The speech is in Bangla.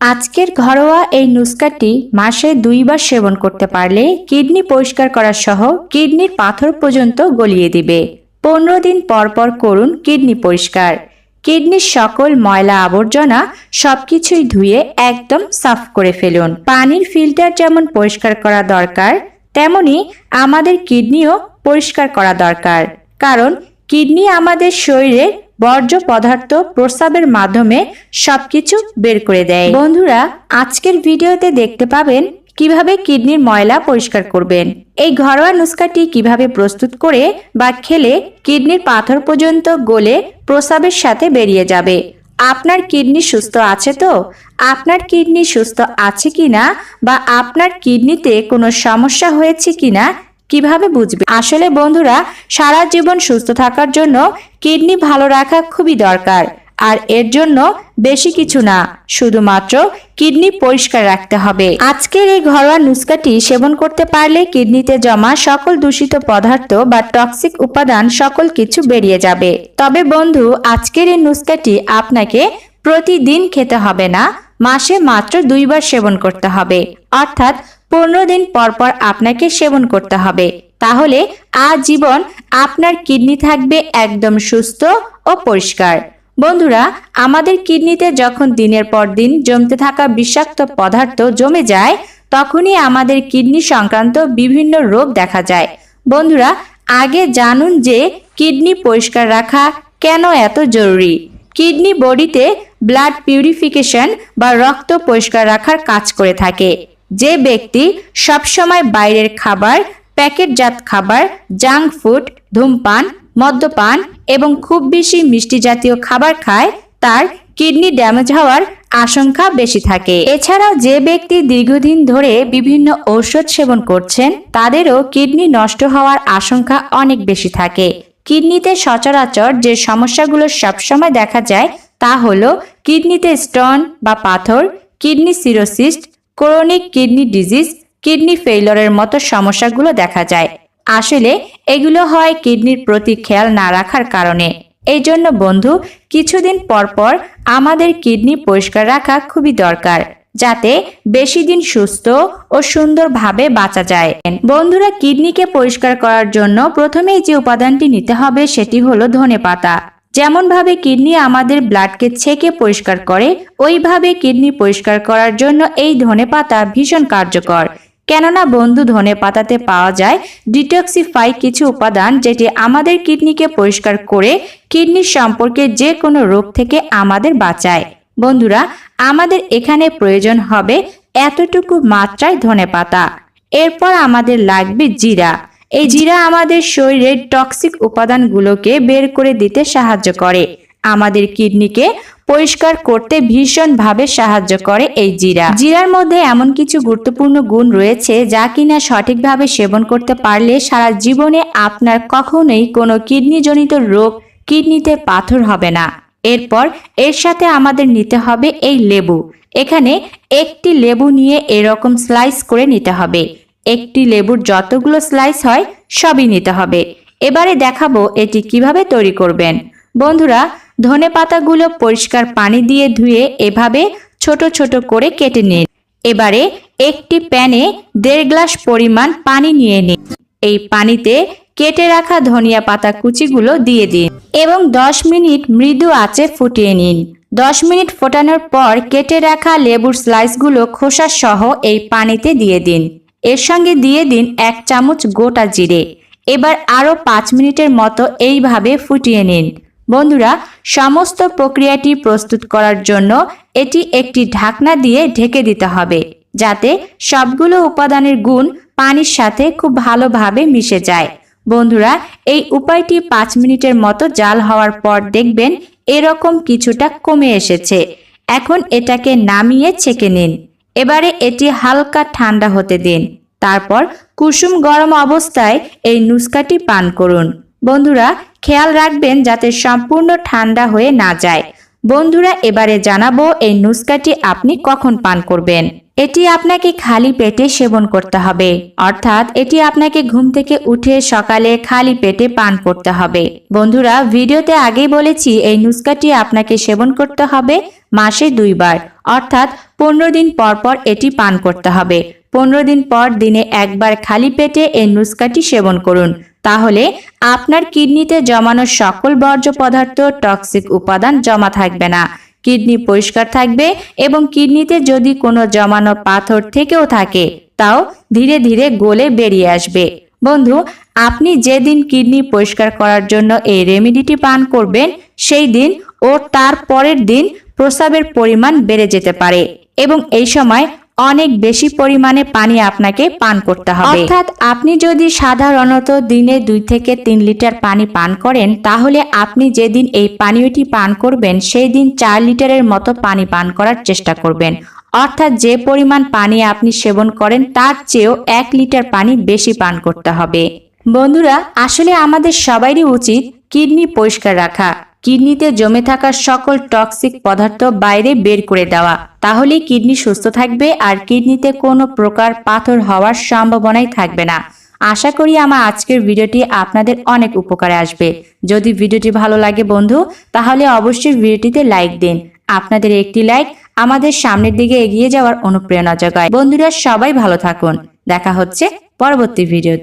আজকের ঘরোয়া এই নুস্কাটি মাসে দুইবার সেবন করতে পারলে কিডনি পরিষ্কার করা সহ কিডনির পাথর পর্যন্ত গলিয়ে দিবে। পনেরো দিন পর পর করুন কিডনি পরিষ্কার। কিডনির সকল ময়লা আবর্জনা সবকিছুই ধুয়ে একদম সাফ করে ফেলুন। পানির ফিল্টার যেমন পরিষ্কার করা দরকার, তেমনি আমাদের কিডনিও পরিষ্কার করা দরকার। কারণ কিডনি আমাদের শরীরের বর্জ্য পদার্থ প্রস্রাবের মাধ্যমে সবকিছু বের করে দেয়। বন্ধুরা, আজকের ভিডিওতে দেখতে পাবেন কীভাবে কিডনির ময়লা পরিষ্কার করবেন। এই ঘরোয়া নুস্কাটি কীভাবে প্রস্তুত করে বা খেলে কিডনির পাথর পর্যন্ত গলে প্রস্রাবের সাথে বেরিয়ে যাবে। আপনার কিডনি সুস্থ আছে তো? আপনার কিডনি সুস্থ আছে কিনা বা আপনার কিডনিতে কোনো সমস্যা হয়েছে কিনা কীভাবে বুঝবে? আসলে বন্ধুরা, সারা জীবন সুস্থ থাকার জন্য কিডনি ভালো রাখা খুবই দরকার। আর এর জন্য বেশি কিছু না, শুধুমাত্র কিডনি পরিষ্কার রাখতে হবে। আজকের এই ঘরোয়া নুস্কাটি সেবন করতে পারলে কিডনিতে জমা সকল দূষিত পদার্থ বা টক্সিক উপাদান সকল কিছু বেরিয়ে যাবে। তবে বন্ধু, আজকের এই নুস্কাটি আপনাকে প্রতিদিন খেতে হবে না, মাসে মাত্র দুইবার সেবন করতে হবে। অর্থাৎ পনেরো দিন পর পর আপনাকে সেবন করতে হবে। তাহলে আজীবন আপনার কিডনি থাকবে একদম সুস্থ ও পরিষ্কার। বন্ধুরা, আমাদের কিডনিতে যখন দিনের পর দিন জমতে থাকা বিষাক্ত পদার্থ জমে যায়, তখনই আমাদের কিডনি সংক্রান্ত বিভিন্ন রোগ দেখা যায়। বন্ধুরা, আগে জানুন যে কিডনি পরিষ্কার রাখা কেন এত জরুরি? কিডনি বডিতে ব্লাড পিউরিফিকেশন বা রক্ত পরিষ্কার রাখার কাজ করে থাকে। যে ব্যক্তি সবসময় বাইরের খাবার, প্যাকেটজাত খাবার, জাঙ্ক ফুড, ধূমপান, মদ্যপান এবং খুব বেশি মিষ্টি জাতীয় খাবার খায়, তার কিডনি ড্যামেজ হওয়ার আশঙ্কা বেশি থাকে। এছাড়াও যে ব্যক্তি দীর্ঘদিন ধরে বিভিন্ন ঔষধ সেবন করছেন, তাদেরও কিডনি নষ্ট হওয়ার আশঙ্কা অনেক বেশি থাকে। কিডনিতে সচরাচর যে সমস্যাগুলো সবসময় দেখা যায় তা হলো কিডনিতে স্টোন বা পাথর, kidney cirrhosis chronic kidney disease, kidney ফেইলরের মতো সমস্যাগুলো দেখা যায়। আসলে এগুলো হয় কিডনির প্রতি খেয়াল না রাখার কারণে। এই জন্য বন্ধু, কিছুদিন পর পর আমাদের কিডনি পরিষ্কার রাখা খুবই দরকার, যাতে বেশি দিন সুস্থ ও সুন্দরভাবে বাঁচা যায়। বন্ধুরা, কিডনিকে পরিষ্কার করার জন্য প্রথমেই যে উপাদানটি নিতে হবে সেটি হলো ধনে পাতা যেমন ভাবে কিডনি আমাদের ব্লাডকে ছেঁকে পরিষ্কার করে, ওইভাবে কিডনি পরিষ্কার করার জন্য এই ধনে পাতা ভীষণ কার্যকর। কেননা বন্ধু, ধনে পাতাতে পাওয়া যায় ডিটক্সিফাই কিছু উপাদান যেটি আমাদের কিডনিকে পরিষ্কার করে কিডনি সম্পর্কে যে কোনো রোগ থেকে আমাদের বাঁচায়। বন্ধুরা, আমাদের এখানে প্রয়োজন হবে এতটুকু মাত্রায় ধনে পাতা। এরপর আমাদের লাগবে জিরা। এই জিরা আমাদের শরীরের টক্সিক উপাদানগুলোকে বের করে দিতে সাহায্য করে। আমাদের কিডনিকে পরিষ্কার করতে ভীষণভাবে সাহায্য করে এই জিরা। জিরার মধ্যে এমন কিছু গুরুত্বপূর্ণ গুণ রয়েছে যা কিনা সঠিকভাবে সেবন করতে পারলে সারা জীবনে আপনার কখনোই কোনো কিডনিজনিত রোগ কিডনিতে পাথর হবে না। এরপর এর সাথে আমাদের নিতে হবে এই লেবু। এখানে একটি লেবু নিয়ে এরকম স্লাইস করে নিতে হবে। একটি লেবুর যতগুলো স্লাইস হয়, সবই নিতে হবে। এবারে দেখাবো এটি কীভাবে তৈরি করবেন। বন্ধুরা, ধনে পাতাগুলো পরিষ্কার পানি দিয়ে ধুয়ে এভাবে ছোট ছোট করে কেটে নিন। এবারে একটি প্যানে দেড় গ্লাস পরিমাণ পানি নিয়ে নিন। এই পানিতে কেটে রাখা ধনিয়া পাতা কুচিগুলো দিয়ে দিন এবং 10 মিনিট মৃদু আঁচে ফুটিয়ে নিন। 10 মিনিট ফোটানোর পর কেটে রাখা লেবুর স্লাইসগুলো খোসা সহ এই পানিতে দিয়ে দিন। এর সঙ্গে দিয়ে দিন এক চামচ গোটা জিরে। এবার আরও পাঁচ মিনিটের মতো এইভাবে ফুটিয়ে নিন। বন্ধুরা, সমস্ত প্রক্রিয়াটি প্রস্তুত করার জন্য এটি একটি ঢাকনা দিয়ে ঢেকে দিতে হবে, যাতে সবগুলো উপাদানের গুণ পানির সাথে খুব ভালোভাবে মিশে যায়। বন্ধুরা, এই উপায়টি পাঁচ মিনিটের মতো জাল হওয়ার পর দেখবেন এরকম কিছুটা কমে এসেছে। এখন এটাকে নামিয়ে ছেঁকে নিন। এবারে এটি হালকা ঠান্ডা হতে দিন। তারপর কুসুম গরম অবস্থায় এই নুস্কাটি পান করুন। বন্ধুরা, খেয়াল রাখবেন যাতে সম্পূর্ণ ঠান্ডা হয়ে না যায়। বন্ধুরা, এবারে জানাব এই নুস্কাটি আপনি কখন পান করবেন। এটি আপনাকে খালি পেটে সেবন করতে হবে। অর্থাৎ এটি আপনাকে ঘুম থেকে উঠে সকালে খালি পেটে পান করতে হবে। বন্ধুরা, ভিডিওতে আগেই বলেছি এই নুস্কাটি আপনাকে সেবন করতে হবে মাসে দুইবার। অর্থাৎ পনেরো দিন পর পর এটি পান করতে হবে। পনেরো দিন পর দিনে একবার খালি পেটে এই নুস্কাটি সেবন করুন। তাহলে আপনার কিডনিতে জমানো সকল বর্জ্য পদার্থ টক্সিক উপাদান জমা থাকবে না। কিডনি পরিষ্কার থাকবে এবং কিডনিতে যদি কোনো জমানো পাথর থেকেও থাকে, তাও ধীরে ধীরে গলে বেরিয়ে আসবে। বন্ধু, আপনি যেদিন কিডনি পরিষ্কার করার জন্য এই রেমিডিটি পান করবেন, সেই দিন ও তার পরের দিন প্রস্রাবের পরিমাণ বেড়ে যেতে পারে এবং এই সময় অনেক বেশি পরিমাণে পানি আপনাকে পান করতে হবে। অর্থাৎ আপনি যদি সাধারণত দিনে দুই থেকে তিন লিটার পানি পান করেন, তাহলে আপনি যেদিন এই পানীয়টি পান করবেন সেই দিন চার লিটারের মতো পানি পান করার চেষ্টা করবেন। অর্থাৎ যে পরিমাণ পানি আপনি সেবন করেন, তার চেয়েও এক লিটার পানি বেশি পান করতে হবে। বন্ধুরা, আসলে আমাদের সবারই উচিত কিডনি পরিষ্কার রাখা। কিডনিতে জমে থাকা সকল টক্সিক পদার্থ বাইরে বের করে দেওয়া। তাহলেই কিডনি সুস্থ থাকবে আর কিডনিতে কোনো প্রকার পাথর হওয়ার সম্ভাবনাই থাকবে না। আশা করি আমার আজকের ভিডিওটি আপনাদের অনেক উপকারে আসবে। যদি ভিডিওটি ভালো লাগে বন্ধু, তাহলে অবশ্যই ভিডিওটিতে লাইক দিন। আপনাদের একটি লাইক আমাদের সামনের দিকে এগিয়ে যাওয়ার অনুপ্রেরণা যোগায়। বন্ধুরা, সবাই ভালো থাকুন। দেখা হচ্ছে পরবর্তী ভিডিওতে।